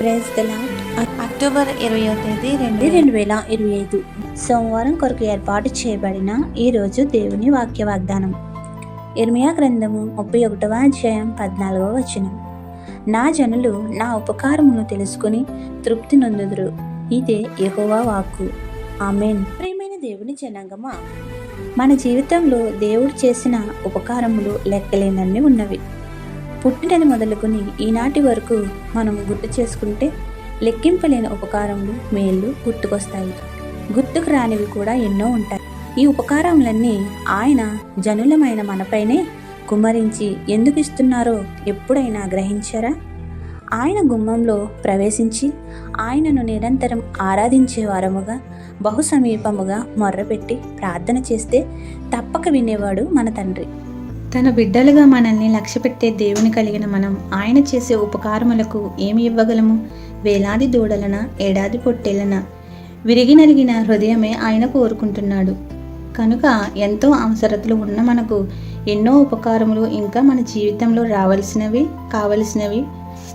Praise October ఇరవయో తేదీ రెండు రెండు వేల ఇరవై ఐదు. సోమవారం కొరకు ఏర్పాటు చేయబడిన ఈరోజు దేవుని వాక్య వాగ్దానం ఇర్మియా గ్రంథము ముప్పై ఒకటవ అధ్యాయం పద్నాలుగవ వచనం. నా జనులు నా ఉపకారమును తెలుసుకుని తృప్తి నొందుదురు. ఇదే యెహోవా వాక్కు. ఆమెన్. ప్రియమైన దేవుని జనాంగమా మన జీవితంలో దేవుడు చేసిన ఉపకారములు లెక్కలేనన్ని ఉన్నవి. పుట్టినది మొదలుకొని ఈనాటి వరకు మనం గుర్తు చేసుకుంటే లెక్కింపలేని ఉపకారములు మేళ్ళు గుర్తుకొస్తాయి. గుర్తుకు రానివి కూడా ఎన్నో ఉంటాయి. ఈ ఉపకారములన్నీ ఆయన జనులమైన మనపైనే కుమ్మరించి ఎందుకు ఇస్తున్నారో ఎప్పుడైనా గ్రహించారా? ఆయన గుమ్మంలో ప్రవేశించి ఆయనను నిరంతరం ఆరాధించే వారముగా బహు సమీపముగా మొర్రపెట్టి ప్రార్థన చేస్తే తప్పక వినేవాడు మన తండ్రి. తన బిడ్డలుగా మనల్ని లక్ష్యపెట్టే దేవుని కలిగిన మనం ఆయన చేసే ఉపకారములకు ఏమి ఇవ్వగలము? వేలాది దూడలన ఏడాది పొట్టేలన విరిగి నలిగిన హృదయమే ఆయన కోరుకుంటున్నాడు. కనుక ఎంతో అవసరతలు ఉన్న మనకు ఎన్నో ఉపకారములు ఇంకా మన జీవితంలో రావలసినవి కావలసినవి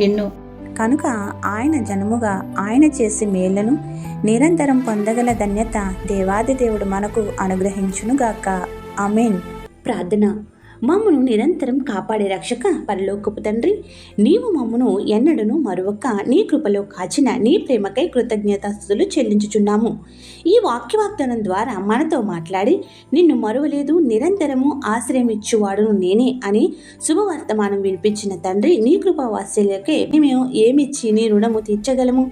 ఎన్నో. కనుక ఆయన జనముగా ఆయన చేసే మేళ్ళను నిరంతరం పొందగల ధన్యత దేవాది దేవుడు మనకు అనుగ్రహించునుగాక. ఆమెన్. ప్రార్థన. మమ్మను నిరంతరం కాపాడే రక్షక పరలోకపు తండ్రి. నీవు మమ్మను ఎన్నడను మరొక నీ కృపలో కాచిన నీ ప్రేమకై కృతజ్ఞతాస్థుతులు చెల్లించుచున్నాము. ఈ వాక్యవాగ్దానం ద్వారా మనతో మాట్లాడి నిన్ను మరువలేదు నిరంతరము ఆశ్రయమిచ్చువాడును నేనే అని శుభవర్తమానం వినిపించిన తండ్రి నీ కృపా వాత్సల్యకే మేము ఏమిచ్చి నీ రుణము తీర్చగలము?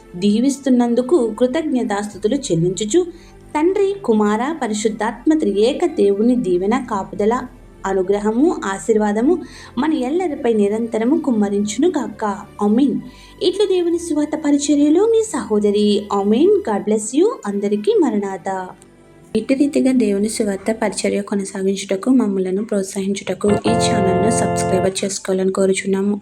దీవిస్తున్నందుకు కృతజ్ఞతాస్థుతులు చెల్లించుచు తండ్రి కుమార పరిశుద్ధాత్మ త్రియేక దేవుని దీవెన కాపుదల అనుగ్రహము ఆశీర్వాదము మన ఎల్లరిపై నిరంతరము కుమ్మరించును గాక అమీన్ ఇట్లు దేవుని సువాత పరిచర్యలో మీ సహోదరి అమీన్ గాడ్ బ్లెస్ యూ. అందరికీ మరణాత. ఇటు రీతిగా దేవుని సువార్త పరిచర్య కొనసాగించుటకు మమ్మలను ప్రోత్సహించుటకు ఈ ఛానల్ను సబ్స్క్రైబర్ చేసుకోవాలని కోరుచున్నాము.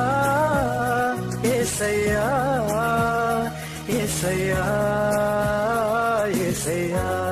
ఎసయ్యా ఎసయ్యా